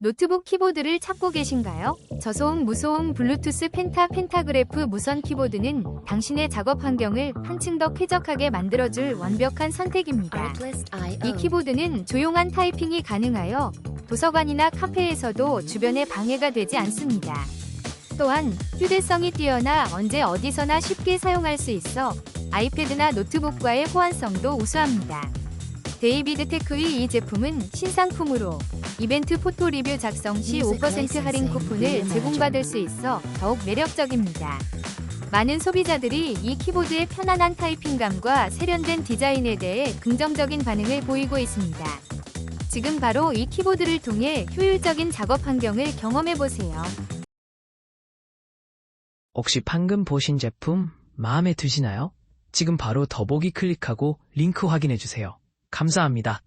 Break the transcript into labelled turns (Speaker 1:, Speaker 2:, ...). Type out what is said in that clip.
Speaker 1: 노트북 키보드를 찾고 계신가요? 저소음 무소음 블루투스 펜타 펜타그래프 무선 키보드는 당신의 작업 환경을 한층 더 쾌적하게 만들어줄 완벽한 선택입니다. 이 키보드는 조용한 타이핑이 가능하여 도서관이나 카페에서도 주변에 방해가 되지 않습니다. 또한 휴대성이 뛰어나 언제 어디서나 쉽게 사용할 수 있어 아이패드나 노트북과의 호환성도 우수합니다. 데이비드 테크의 이 제품은 신상품으로 이벤트 포토 리뷰 작성 시 5% 할인 쿠폰을 제공받을 수 있어 더욱 매력적입니다. 많은 소비자들이 이 키보드의 편안한 타이핑감과 세련된 디자인에 대해 긍정적인 반응을 보이고 있습니다. 지금 바로 이 키보드를 통해 효율적인 작업 환경을 경험해 보세요.
Speaker 2: 혹시 방금 보신 제품 마음에 드시나요? 지금 바로 더보기 클릭하고 링크 확인해 주세요. 감사합니다.